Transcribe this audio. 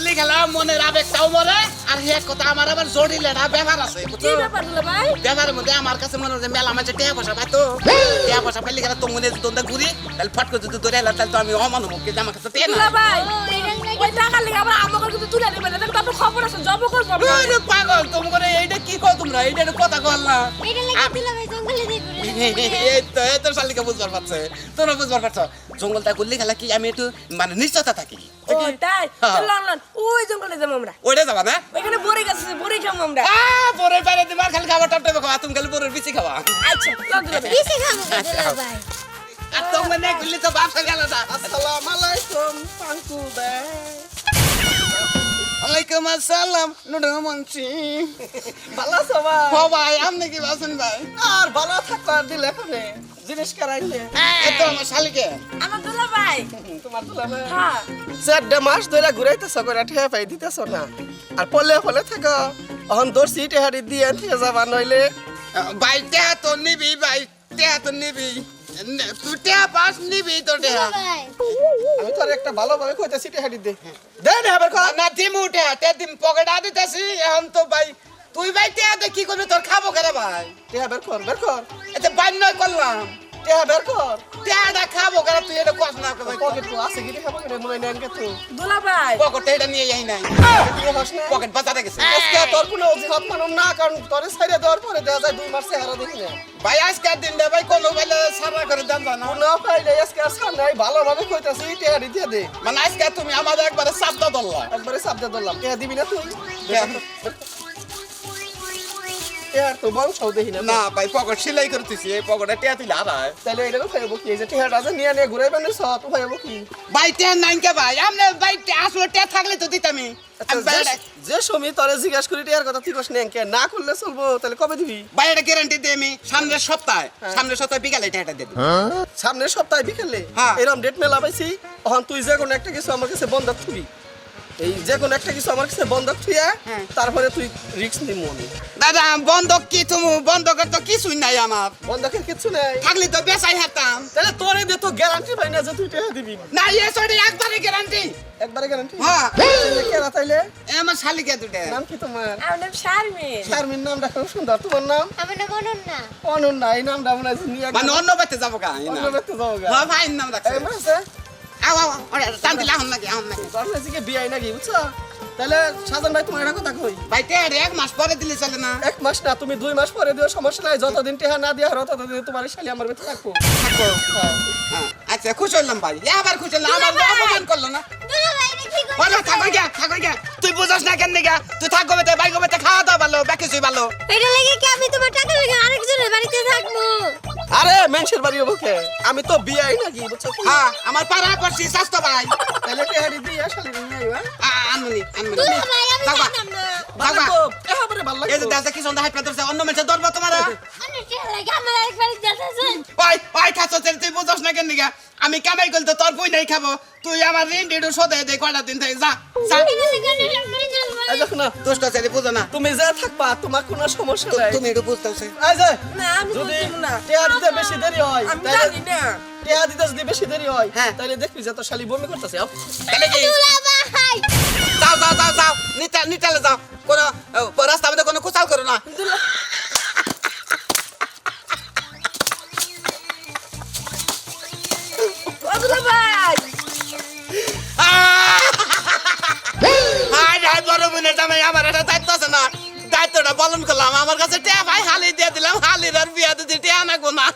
গুল্লি খেলা মনের আবেগটাও মরে আর হে কথা আমার আবার জড়িলে না ব্যাপার আছে কি বুঝছ? ব্যাপার দুলা ভাই? ব্যাপারের মধ্যে আমার কাছে মনে হচ্ছে মেলা মাঝে টেয়া পয়সা পাই তো টেয়া পয়সা পাইলে গেলে তো মনে দন্দা ঘুরি তাহলে ফট করে যদি ধরে এলাম তাহলে তো আমি অমান হব কিন্তু আমার কাছে টেয়া না ভাই ওই টাকা লেগে আবার আমাকে কিন্তু তুলে নেবে না দেখো তারপর খবর আছে জব করব আমরা। আরে পাগল তোমার এইটা কি কও তোমরা? এইটা কথা কল না। লাগে এই জঙ্গলে দিয়ে এই তো এই তো শালিকা বুঝবার পারছে তোমরা বুঝবার পারছ। জঙ্গলটা গুল্লি খেলা কি আমি একটু মানে নিশ্চয়তা থাকি। তাই? হ্যাঁ। লন লন। ওই জঙ্গলে যাব আমরা। ওইটা যাবা না? ওইখানে বড়ি গাছ আছে খাব আমরা। আহ, পরের বাইরে দিবার খালি খাবার টাপটা খাওয়া তুমি খালি পরের বিচি খাওয়া। আচ্ছা লন দুলা ভাই খাব ভাই আর তোমরা না গুল্লি তো বাপসা গেল না। আসসালামু আলাইকুম পাঙ্কু বে ওয়ালাইকুম আসসালাম নুডু ভালো ভাই? ও ভাই আপনি কি বাসন ভাই? আর ভালো থাকো আর দিলে কোনে জিনিস কারাইলে। এই তো আমার শালিকে। আমার দুলা ভাই তোমার দুলা ভাই হ্যাঁ চারটে মাস ধরে ঘুরাইতেছ করে ঠেয়া পাই দিতেছ না। আর পলে পলে থাকো অহন দর্শি টেহারি দিয়ে থেকে যাবা নইলে। ভাই টেহা তো নিবি ভাই টেহা তো নিবি। নে- তুই টেহা পাস নিবি তো টেহা আমি তোর একটা ভালোভাবে কইতেছি টেহারি দে। দে দে আবার কর। না দিমু টেহা তে দিম পকেট দিতেছি এখন তো ভাই তুই ভাই টেহা দে কি করবি তোর খাব কেন ভাই? টেহা বের কর বের কর। এতে বান্য করলাম। টেহা বের কর। টেহাটা খাব কেন তুই এটা কস না ভাই পকেট তো আছে কি খাব কেন? মনে নেন কে তো দুলা ভাই। পকেট এটা নিয়ে যাই নাই। তুই হস না। পকেট বাঁচাতে গেছে। আজকে তোর কোনো অজুহাত মানুম না কারণ তোরে ছাইরে দেওয়ার পরে দেখা যায় দুই মাসে হারা দেখি না ভাই আজকের দিনটা ভাই কোনো বেলে সারা করে দেন না কোনো পাইলে আজকে আর সার নাই। ভালোভাবে কইতাছি টেহারি দিয়ে দে। মানে আজকে তুমি আমাদের একবারে সাবদা ধরলা। একবারে সাবধান ধরলাম। টেহা দিবি না তুই? টেহার তো বংশও দেখি না। না ভাই পকেট সেলাই করতেছি এই পকেটে টেয়া তুই হারায় তাহলে এটা খাইব কি যে টেহাটা যে নিয়ে নিয়ে ঘুরাই বানিয়ে সব খাইব কি ভাই টেয়া নাই কে ভাই? আমরা ভাই আসলে টেয়া থাকলে তো দিতামি যে- যে সময় তোরে জিজ্ঞাসা করি কথা তুই কে? না করলে চলবো তাহলে কবে দিবি? ভাই এটা গ্যারান্টি দিই আমি সামনের সপ্তাহে সামনের সপ্তাহে বিকালে টেয়াটা দিয়ে দিবি। সামনের সপ্তাহে বিকেলে? হ্যাঁ। এরকম ডেট মেলা পাইছি। তখন তুই যে কোনো একটা কিছু আমার কাছে বন্ধ থুবি এই যে কোনো একটা কিছু আমার কাছে বন্ধক থুইয়া হ্যাঁ। তারপরে তুই রিক্স নি মনে। দাদা বন্ধক কি তুমি বন্ধকের তো কিছুই নাই আমার। বন্ধকের কিছু নাই। থাকলে তো বেচাই হাতাম তাহলে তোরে দে তো গ্যারান্টি পাই না যে তুই দিবি। না এ সরি একবারে গ্যারান্টি একবারে গ্যারান্টি হ্যাঁ। তাইলে? এ আমার শালিকা দুটে। নাম কি তোমার? আমার নাম শারমিন। শারমিন নামটা খুব সুন্দর। তোমার নাম? আমার নাম অনন্যা। অনন্যা এই নামটা মনে হয় মানে অন্য বাড়িতে যাব কা অন্য ব্যক্তি যাব গা। হ্যাঁ ভাই নাম রাখছে। আও আও ওরে শান্তি লাহন নাকি আহন নাকি। গণেশজিকে বিয়াই নাকি বুঝছ? তাহলে সাজান ভাই তোমার একটা কথা কই? ভাই টেয়ার এক মাস পরে দিলে চলে না। এক মাস না তুমি দুই মাস পরে দিও সমস্যা নাই যতদিন টেহা না দিয়া হলো ততদিন তোমার শালি আমার ভিতরে থাকব। থাকো। হ্যাঁ। হ্যাঁ, আচ্ছা খুশ হলাম ভাই। আবার খুশ হলাম আমার অপমান করল না। বলো থাকো গিয়া থাকো গিয়া। তুই বুঝছ না কেন গা তুই থাকো বেতে বাইক বেতে খাওয়া দাওয়া ভালো বাকিছুই ভালো। এটা লাগে কি আমি তোমার টাকা লাগে আরেকজনের বাড়িতে থাকব? মেনসের বাড়ি ওকে আমি তো বিয়াই নাকি বুঝছ? কি? হ্যাঁ আমার পাড়া পড়ছি স্বাস্থ্য ভাই। তাহলে টেহারি দিয়া শালি নিয়ে আইবা আনমনি আনমনি। দুলা ভাই আমি থাকবা। না। ভালো এই যে দেখা কি সন্ধ্যা হাইপা ধরছে অন্য মানুষের ধরবো তোমার। ওই ওই খাচ্ছ তুই বুঝছ না কেন আমি কামাই করলে তো তোর বই নাই খাব। তুই আমার ঋণ ডিডু শোধে দে কয়টা দিন থেকে যা যা। না দুষ্ট বুঝো না। তুমি যে থাকবা তোমার কোনো সমস্যা নাই। তুমি একটু বুঝতেছে এই না আমি যদি না। টেহা দিতে বেশি দেরি হয় আমি জানি না। টেহা দিতে যদি বেশি দেরি হয় হ্যাঁ। তাহলে দেখবি যে তোর শালি বমি করতেছে তাহলে কি? যাও যাও যাও যাও নিটা নিটালে যাও। কোনো আহ, রাস্তা মধ্যে কোনো কুচাল করো না। ভাই। দিনের আমি আমার একটা দায়িত্ব আছে না, দায়িত্বটা পালন করলাম। আমার কাছে টিয়া ভাই, হালি দিয়ে দিলাম, হালির আর বিয়া দিতে টিয়া আনাগো না।